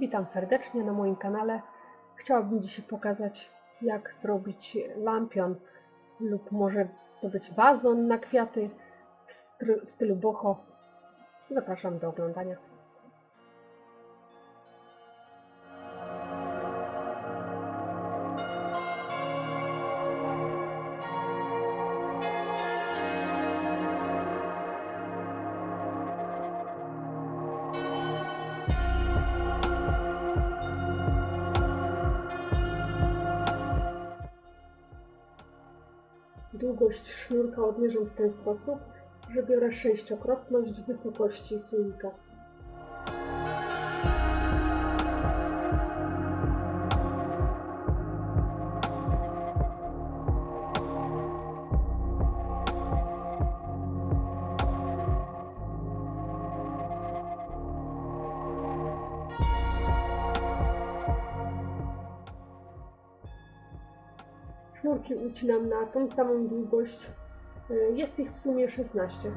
Witam serdecznie na moim kanale. Chciałabym dzisiaj pokazać jak zrobić lampion lub może to być wazon na kwiaty w stylu boho. Zapraszam do oglądania. Długość sznurka odmierzam w ten sposób, że biorę sześciokrotność wysokości słoika. Ucinam na tą samą długość. Y, Jest ich w sumie 16.